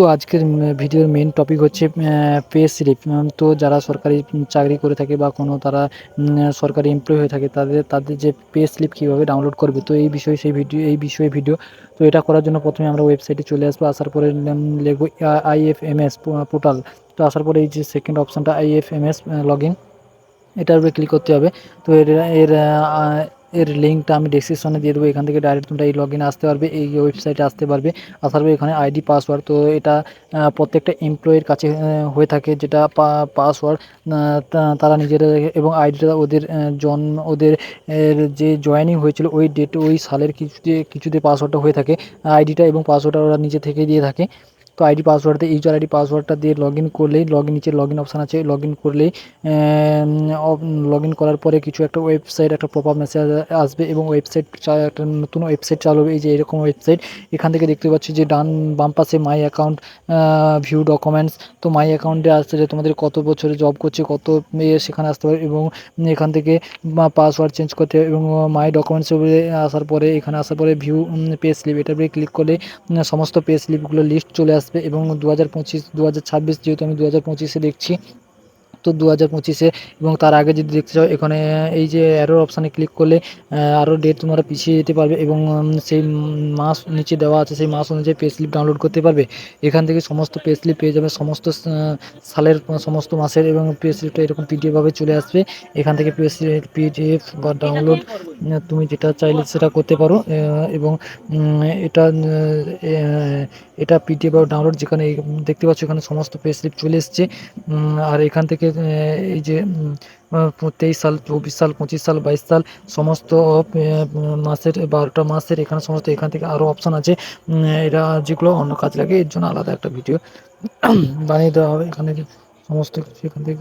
তো আজকের ভিডিওর মেন টপিক হচ্ছে পে স্লিপ তো যারা সরকারি চাকরি করে থাকে বা কোনো তারা সরকারি এমপ্লয়ি হয়ে থাকে, তাদের তাদের যে পে স্লিপ কীভাবে ডাউনলোড করবে? তো এই বিষয়ে সেই ভিডিও, এই বিষয়ে ভিডিও তো এটা করার জন্য প্রথমে আমরা ওয়েবসাইটে চলে আসব, আসার পরে লিখব আইএফএমএস পোর্টাল তো আসার পরে এই যে সেকেন্ড অপশানটা আইএফএমএস লগ ইন এটার উপরে ক্লিক করতে হবে, তো এর এর এর লিঙ্কটা আমি ডিসক্রিপশনে দিয়ে দেবো, এখান থেকে ডাইরেক্ট তোমরা এই লগ আসতে পারবে, এই ওয়েবসাইটে আসতে পারবে। আসার পরে এখানে আইডি পাসওয়ার্ড তো এটা প্রত্যেকটা এমপ্লয়ের কাছে হয়ে থাকে যেটা পাসওয়ার্ড তারা নিজেরা এবং আইডিটা ওদের জন্ম ওদের যে জয়েনিং হয়েছিল, ওই ডেট ওই সালের কিছুতে কিছুতে পাসওয়ার্ডটা হয়ে থাকে আইডিটা এবং পাসওয়ার্ডটা ওরা নিজে থেকে দিয়ে থাকে। তো আইডি পাসওয়ার্ড ইউজার আইডি পাসওয়ার্ডটা দিয়ে লগ ইন করলেই লগ ইন নিচে লগ ইন অপশান আছে লগ ইন করলেই লগ ইন করার পরে কিছু একটা ওয়েবসাইট একটা পপ আপ মেসেজ আসবে এবং ওয়েবসাইট একটা নতুন ওয়েবসাইট চালু হবে। এই যে এরকম ওয়েবসাইট এখান থেকে দেখতে পাচ্ছি যে ডান, বাম পাশে মাই অ্যাকাউন্ট ভিউ ডকুমেন্টস তো মাই অ্যাকাউন্টে আসছে যে তোমাদের কত বছরে জব করছে, কত সেখানে আসতে পারে এবং এখান থেকে পাসওয়ার্ড চেঞ্জ করতে এবং মাই ডকুমেন্টস আসার পরে, এখানে আসার পরে ভিউ পে স্লিপ এটা উপরে ক্লিক করলে সমস্ত পে স্লিপগুলো লিস্ট চলে আসবে। এবং দু হাজার পঁচিশ দু হাজার ছাব্বিশ যেহেতু আমি দু হাজার পঁচিশে দেখছি তো দু হাজার পঁচিশে। এবং তার আগে যদি দেখতে চাও, এখানে এই যে অ্যারোর অপশানে ক্লিক করলে আরও ডেট তোমরা পিছিয়ে যেতে পারবে এবং সেই মাস নিচে দেওয়া আছে, সেই মাস অনুযায়ী পে স্লিপ ডাউনলোড করতে পারবে। এখান থেকে সমস্ত পে স্লিপ পেয়ে যাবে, সমস্ত সালের, সমস্ত মাসের এবং পে স্লিপটা এরকম পিডিএফভাবে চলে আসবে। এখান থেকে পে পিডিএফ বা ডাউনলোড তুমি যেটা চাইলে সেটা করতে পারো এবং এটা এটা পিডিএফ ডাউনলোড যেখানে দেখতে পাচ্ছ এখানে সমস্ত পে স্লিপ চলে এসছে। আর এখান থেকে এই যে তেইশ সাল, চব্বিশ সাল, পঁচিশ সাল, বাইশ সাল, সমস্ত মাসের, বারোটা মাসের এখানে সমস্ত, এখান থেকে আরও অপশান আছে। এরা যেগুলো অন্য কাজ লাগে, এর জন্য আলাদা একটা ভিডিও বানিয়ে দেওয়া হবে। এখানে সমস্ত কিছু এখান থেকে